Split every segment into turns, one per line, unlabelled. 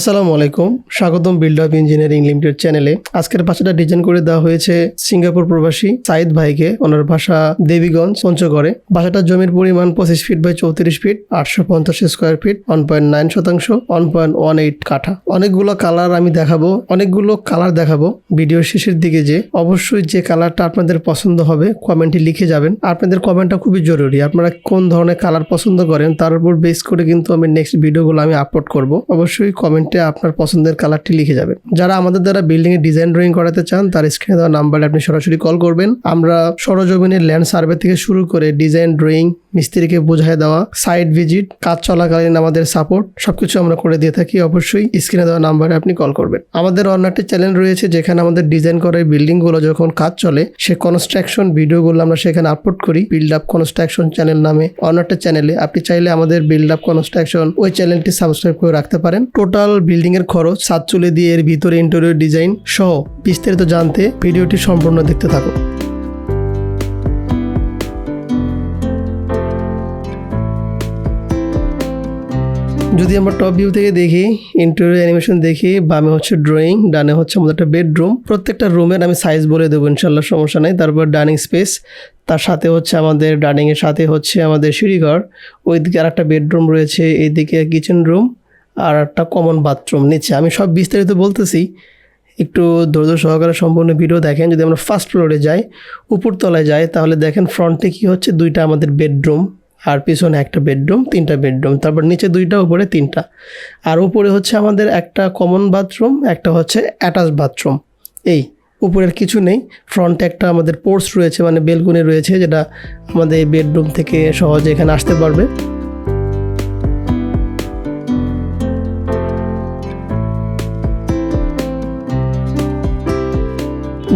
আসসালামু আলাইকুম। স্বাগতম বিল্ড আপ ইঞ্জিনিয়ারিং লিমিটেড চ্যানেলে। আজকের বাসাটা ডিজাইন করে দেওয়া হয়েছে সিঙ্গাপুর প্রবাসী সাইদ ভাইকে। ওনার ভাষা দেবীগঞ্জ, পঞ্চগড়ে। বাসাটার জমির পরিমাণ পঁচিশ ফিট বাই চৌত্রিশ ফিট, আটশো পঞ্চাশ square feet one point nine শতাংশ ওয়ান পয়েন্ট ওয়ান এইট কাঠা। অনেকগুলো কালার আমি দেখাবো, অনেকগুলো কালার দেখাবো। ভিডিও শেষের দিকে যে অবশ্যই যে কালারটা আপনাদের পছন্দ হবে কমেন্টে লিখে যাবেন। আপনাদের কমেন্টটা খুবই জরুরি। আপনারা কোন ধরনের কালার পছন্দ করেন, তার উপর বেস করে কিন্তু আমি নেক্সট ভিডিওগুলো আমি আপলোড করব। অবশ্যই কমেন্টে আপনার পছন্দের কালারটি লিখে যাবেন। যারা আমাদের দ্বারা বিল্ডিং এর ডিজাইন ড্রয়িং করাতে চান, তার স্ক্রিনে দেওয়া নাম্বারে আপনি সরাসরি কল করবেন। আমরা সরজমিনের ল্যান্ড সার্ভে থেকে শুরু করে ডিজাইন ড্রয়িং মিস্ত্রিকে বোঝায় দেওয়া সাইট ভিজিট কাজ চলাকালীন আমাদের সাপোর্ট সবকিছু আমরা করে দিয়ে থাকি। অবশ্যই স্ক্রিনে দেওয়া নাম্বারে আপনি কল করবেন। আমাদের অন্য একটি চ্যানেল রয়েছে যেখানে আমাদের ডিজাইন করা বিল্ডিংগুলো যখন কাজ চলে, সে কনস্ট্রাকশন ভিডিওগুলো আমরা সেখানে আপলোড করি বিল্ড আপ কনস্ট্রাকশন চ্যানেল নামে। অন্য একটা চ্যানেলে আপনি চাইলে আমাদের বিল্ড আপ কনস্ট্রাকশন ওই চ্যানেলটি সাবস্ক্রাইব করে রাখতে পারেন। টোটাল বিল্ডিং এর খরচ সাত চুলে দিয়ে এর ভিতরে ইন্টেরিয়র ডিজাইন সহ বিস্তারিত জানতে ভিডিওটি সম্পূর্ণ দেখতে থাকুন। যদি আমরা টপ ভিউ থেকে দেখি ইন্টেরিয়র অ্যানিমেশন দেখি, বামে হচ্ছে ড্রয়িং ডানে হচ্ছে আমাদের একটা বেডরুম প্রত্যেকটা রুমের আমি সাইজ বলে দেবো, ইনশাল্লাহ সমস্যা নেই। তারপর ডাইনিং স্পেস তার সাথে হচ্ছে আমাদের ডাইনিংয়ের সাথে হচ্ছে আমাদের সিঁড়িঘর, ওইদিকে আর একটা বেডরুম রয়েছে, এইদিকে কিচেন রুম আর একটা কমন বাথরুম নিচে। আমি সব বিস্তারিত বলতেছি, একটু ধৈর্য সহকারে সম্পূর্ণ ভিডিও দেখেন। যদি আমরা ফার্স্ট ফ্লোরে যাই, উপরতলায় যাই, তাহলে দেখেন ফ্রন্টে কি হচ্ছে, দুইটা আমাদের বেডরুম আর পিছনে একটা বেডরুম, তিনটা বেডরুম, তারপর নিচে দুইটা, উপরে তিনটা। আর উপরে হচ্ছে আমাদের একটা কমন বাথরুম একটা হচ্ছে অ্যাটাচ বাথরুম এই, উপরের কিছু নেই। ফ্রন্টে একটা আমাদের পোর্টস রয়েছে মানে বেলকুনি রয়েছে, যেটা আমাদের বেডরুম থেকে সহজে এখানে আসতে পারবে।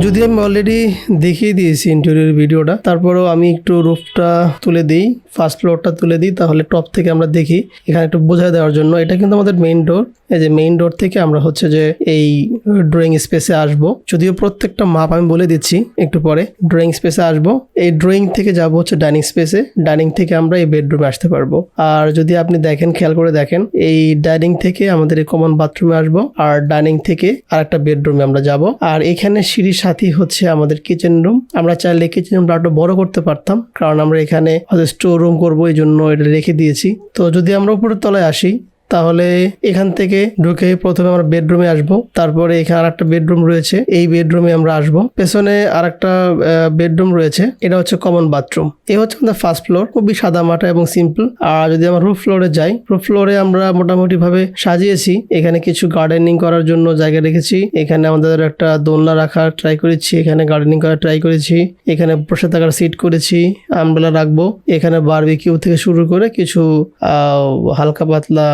যদি আমি অলরেডি দেখিয়ে দিয়েছি ইন্টেরিয়র ভিডিওটা তারপরেও আমি একটু রুফটা তুলে দিই ফার্স্ট ফ্লোরটা তুলে দিই, তাহলে টপ থেকে আমরা দেখি। এখানে একটু বোঝায় দেওয়ার জন্য, এটা কিন্তু আমাদের মেইন ডোর এই যে মেইন ডোর থেকে আমরা হচ্ছে যে এই ড্রয়িং স্পেসে আসব। যদিও প্রত্যেকটা মাপ আমি বলে দিচ্ছি, একটু পরে ড্রয়িং স্পেসে আসব। এই ড্রয়িং থেকে যাব হচ্ছে ডাইনিং স্পেসে ডাইনিং থেকে আমরা এই বেডরুমে আসতে পারব। আর যদি আপনি দেখেন, খেয়াল করে দেখেন, এই ডাইনিং থেকে আমাদের এই কমন বাথরুমে আসব, আর ডাইনিং থেকে আর একটা বেডরুমে আমরা যাব। আর এখানে সিঁড়ির সাথেই হচ্ছে আমাদের কিচেন রুম আমরা চাইলে কিচেন রুমটা একটু বড় করতে পারতাম, কারণ আমরা এখানে হয়তো স্টোর রুম করব এই জন্য এটা রেখে দিয়েছি। তো যদি আমরা উপরের তলায় আসি তাহলে এখান থেকে ঢুকে প্রথমে আমরা বেডরুমে আসব। তারপরে এখানে আর একটা বেডরুম রয়েছে। এই বেডরুমে আমরা আসব। পেছনে আর একটা বেডরুম রয়েছে। এটা হচ্ছে কমন বাথরুম। এই হচ্ছে আমাদের ফার্স্ট ফ্লোর খুবই সাদা মাটা এবং সিম্পল আর যদি আমরা রুফ ফ্লোরে যাই রুফ ফ্লোরে আমরা মোটামুটি ভাবে সাজিয়েছি। এখানে কিছু গার্ডেনিং করার জন্য জায়গা রেখেছি। এখানে আমাদের একটা দোলনা রাখার ট্রাই করেছি। এখানে গার্ডেনিং করার ট্রাই করেছি। এখানে বসে থাকার সিট করেছি। আমবেলা রাখব। এখানে বারবিকিউ থেকে শুরু করে কিছু হালকা পাতলা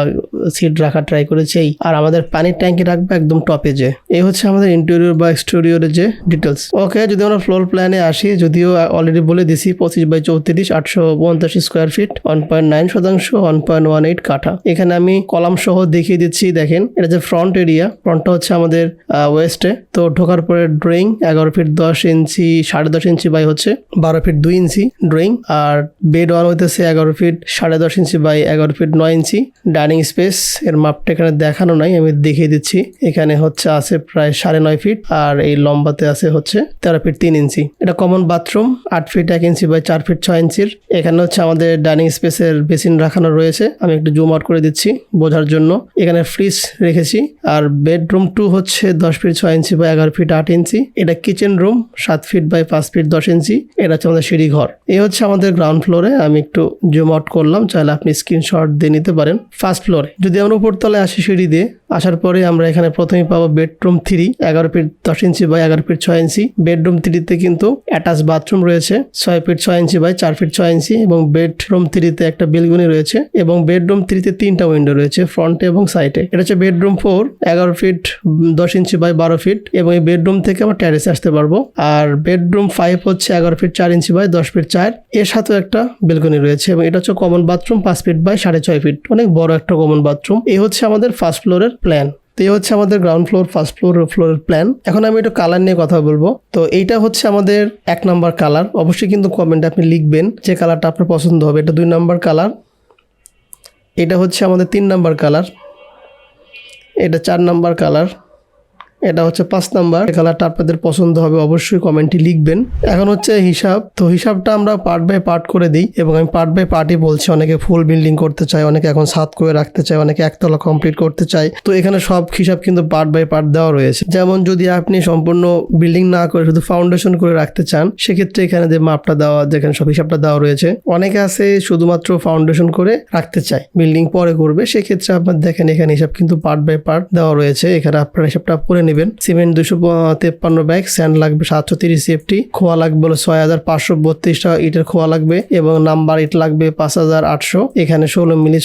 সিট রাখার ট্রাই করেছি। আর আমাদের পানির ট্যাঙ্কি রাখব একদম টপে যে। এই হচ্ছে আমাদের ইন্টেরিয়র বা এক্সটেরিয়রের যে ডিটেলস ওকে যদি আমরা ফ্লোর প্ল্যানে আসি, যদিও অলরেডি বলে দিছি, পঁচিশ বাই চৌত্রিশ, আটশো পঞ্চাশ square feet one point nine শতাংশ ওয়ান পয়েন্ট ওয়ান এইট কাঠা। এখানে আমি কলাম সহ দেখিয়ে দিচ্ছি, দেখেন, এটা যে ফ্রন্ট এরিয়া ফ্রন্টটা হচ্ছে আমাদের ওয়েস্টে তো ঢোকার পরে ড্রয়িং এগারো ফিট দশ ইঞ্চি, সাড়ে দশ ইঞ্চি বাই হচ্ছে, বারো ফিট দুই ইঞ্চি ড্রয়িং আর বেড ওয়ান হইতেছে এগারো ফিট সাড়ে দশ ইঞ্চি বাই এগারো ফিট নয় ইঞ্চি। ডাইনিং স্পেস এর মাপটা এখানে দেখানো নাই, আমি দেখিয়ে দিচ্ছি। এখানে হচ্ছে আছে প্রায় সাড়ে নয় ফিট আর এই লম্বাতে আছে হচ্ছে তেরো ফিট তিন ইঞ্চি। এটা কমন বাথরুম আট ফিট এক ইঞ্চি বাই চার ফিট ছয় ইঞ্চির। এখানে হচ্ছে আমাদের ডাইনিং স্পেসের বেসিন রাখানো রয়েছে। আমি একটু জুম আউট করে দিচ্ছি বোঝার জন্য। এখানে ফ্রিজ রেখেছি আর বেডরুম টু হচ্ছে দশ ফিট ছয় ইঞ্চি বাই এগারো ফিট আট ইঞ্চি। এটা কিচেন রুম সাত ফিট বাই পাঁচ ফিট দশ ইঞ্চি। এটা হচ্ছে আমাদের সিঁড়ি ঘর। এই হচ্ছে আমাদের গ্রাউন্ড ফ্লোরে আমি একটু জুম আউট করলাম, চাইলে আপনি স্ক্রিনশট দিয়ে নিতে পারেন। ফার্স্ট ফ্লোরে যদি আমরা উপরতলায় আসি সিঁড়ি দিয়ে আসার পরে আমরা এখানে প্রথমে পাবো বেডরুম থ্রি, এগারো ফিট দশ ইঞ্চি বাই এগারো ফিট ছয় ইঞ্চি। বেডরুম থ্রিতে কিন্তু অ্যাটাচ বাথরুম রয়েছে, ছয় ফিট ছয় ইঞ্চি বাই চার ফিট ছয় ইঞ্চি এবং বেডরুম থ্রিতে একটা বেলগুনি রয়েছে এবং বেডরুম থ্রিতে তিনটা উইন্ডো রয়েছে ফ্রন্টে এবং সাইডে। এটা হচ্ছে বেডরুম ফোর, এগারো ফিট দশ ইঞ্চি বাই বারো ফিট এবং এই বেডরুম থেকে আমরা ট্যারেসে আসতে পারব। আর বেডরুম ফাইভ হচ্ছে এগারো ফিট চার ইঞ্চি বাই দশ ফিট চার। এর সাথেও একটা বেলকনি রয়েছে এবং এটা হচ্ছে কমন বাথরুম পাঁচ ফিট বাই সাড়ে ছয় ফিট। অনেক বড় একটা কমন বাথরুম এই হচ্ছে আমাদের ফার্স্ট ফ্লোরের প্ল্যান তো এই হচ্ছে আমাদের গ্রাউন্ড ফ্লোর ফার্স্ট ফ্লোর ফ্লোরের প্ল্যান এখন আমি একটু কালার নিয়ে কথা বলব। তো এইটা হচ্ছে আমাদের এক নাম্বার কালার অবশ্যই কিন্তু কমেন্টে আপনি লিখবেন যে কালারটা আপনার পছন্দ হবে। এটা দুই নাম্বার কালার এটা হচ্ছে আমাদের তিন নাম্বার কালার এটা চার নাম্বার কালার এটা হচ্ছে পাঁচ নাম্বার। কালারটা আপনাদের পছন্দ হবে, অবশ্যই কমেন্টে লিখবেন। এখন হচ্ছে হিসাব। তো হিসাবটা আমরা পার্ট বাই পার্ট করে দিই এবং আমি পার্ট বাই পার্টই বলছি। অনেকে ফুল বিল্ডিং করতে চায়, অনেকে এখন সাত করে রাখতে চায়, অনেকে একতলা কমপ্লিট করতে চায়। তো এখানে সব হিসাব কিন্তু পার্ট বাই পার্ট দেওয়া রয়েছে। যেমন যদি আপনি সম্পূর্ণ বিল্ডিং না করে শুধু ফাউন্ডেশন করে রাখতে চান, সেক্ষেত্রে এখানে যে মাপটা দেওয়া, যেখানে সব হিসাবটা দেওয়া রয়েছে, অনেকে আছে শুধুমাত্র ফাউন্ডেশন করে রাখতে চায় বিল্ডিং পরে করবে। সেক্ষেত্রে আপনার দেখেন এখানে হিসাব কিন্তু পার্ট বাই পার্ট দেওয়া রয়েছে। এখানে আপনার হিসাবটা করে নেবেন। সিমেন্ট দুশো তেপ্পান্ন ব্যাগ, স্যান্ড লাগবে সাতশো তিরিশ সিএফটি খোয়া লাগবে হলো ছয় হাজার পাঁচশো বত্রিশটা ইটের খোয়া লাগবে এবং নাম্বার ইট লাগবে পাঁচ হাজার আটশো। এখানে ষোলো মিলি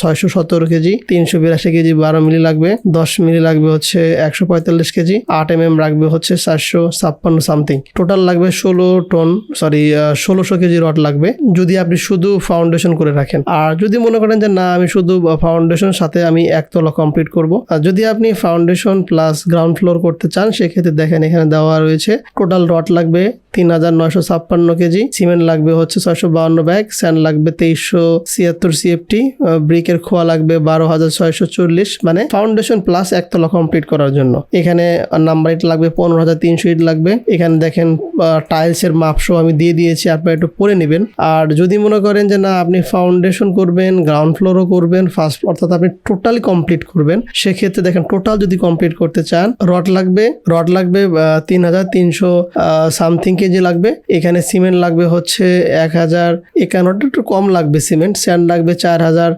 ছয়শো সতেরো কেজি, তিনশো বিরাশি কেজি, বারো মিলি লাগবে। দশ মিলি লাগবে হচ্ছে একশো পঁয়তাল্লিশ কেজি, আট এম এম রাখবে হচ্ছে চারশো ছাপ্পান্ন সামথিং। টোটাল লাগবে ষোলো টন, সরি ষোলোশো কেজি রড লাগবে। যদি আপনি শুধু ফাউন্ডেশন করে রাখেন। আর যদি মনে করেন যে না, আমি শুধু ফাউন্ডেশন সাথে আমি একতলা কমপ্লিট করব। আর যদি আপনি ফাউন্ডেশন প্লাস গ্রাউন্ড ফ্লোর করতে চান, সেক্ষেত্রে দেখেন এখানে দেওয়া রয়েছে টোটাল রড লাগবে তিন হাজার নয়শো ছাপ্পান্ন কেজি সিমেন্ট লাগবে হচ্ছে ছয়শো বাউন্ন ব্যাগ স্যান্ড লাগবে তেইশশো ছিয়াত্তর সিএফটি ব্রিকের খোয়া লাগবে বারো হাজার ছয়শো চল্লিশ মানে ফাউন্ডেশন প্লাস একতলা কমপ্লিট করার জন্য। এখানে নাম্বার ইট লাগবে, পনেরো হাজার তিনশো ইট লাগবে। এখানে দেখেন টাইলস টাইলসের মাপসহ আমি দিয়ে দিয়েছি, আপনারা একটু পরে নেবেন। আর যদি মনে করেন যে না, আপনি ফাউন্ডেশন করবেন গ্রাউন্ড ফ্লোরও করবেন ফার্স্ট অর্থাৎ আপনি টোটালি কমপ্লিট করবেন, সেক্ষেত্রে দেখেন টোটাল যদি কমপ্লিট করতে চান, রড লাগবে রড লাগবে তিন হাজার তিনশো সামথিং কেজি লাগবে। এখানে সিমেন্ট লাগবে হচ্ছে এক হাজার, একান্নটা একটু কম লাগবে সিমেন্ট স্যান্ড লাগবে চার হাজার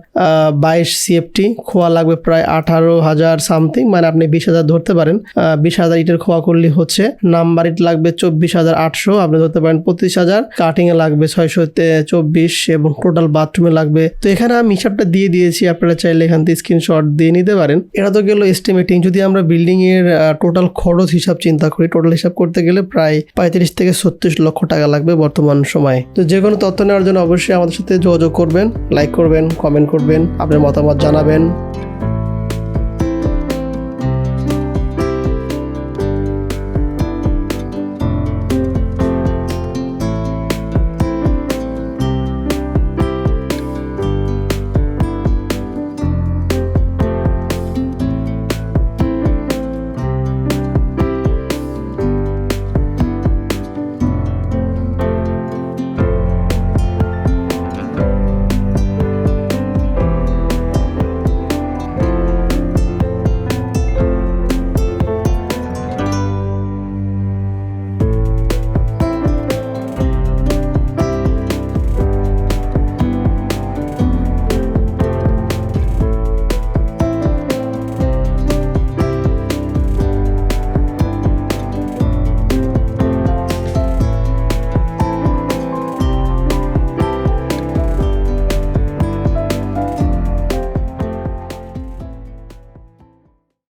বাইশ সিএফটি খোয়া লাগবে প্রায় আঠারো হাজার সামথিং মানে আপনি বিশ হাজার ধরতে পারেন। বিশ হাজার ইটের খোয়া করলে হচ্ছে নাম্বার ইট লাগবে চব্বিশ হাজার আটশো, আপনি ধরতে পারেন পঁচিশ হাজার। কাটিং এ লাগবে ছয়শো চব্বিশ এবং টোটাল বাথরুমে লাগবে। তো এখানে আমি হিসাবটা দিয়ে দিয়েছি, আপনারা চাইলে এখান থেকে স্ক্রিনশট দিয়ে নিতে পারেন। এটা তো গেল এস্টিমেটিং যদি আমরা বিল্ডিং এর টোটাল খরচ হিসাব চিন্তা করি। টোটাল হিসাব করতে গেলে প্রায় পঁয়ত্রিশ থেকে ছত্রিশ লক্ষ টাকা লাগবে বর্তমান সময়ে। তো যে কোনো তথ্য নেওয়ার জন্য অবশ্যই আমাদের সাথে যোগাযোগ করবেন লাইক করবেন কমেন্ট করবেন, আপনার মতামত জানাবেন।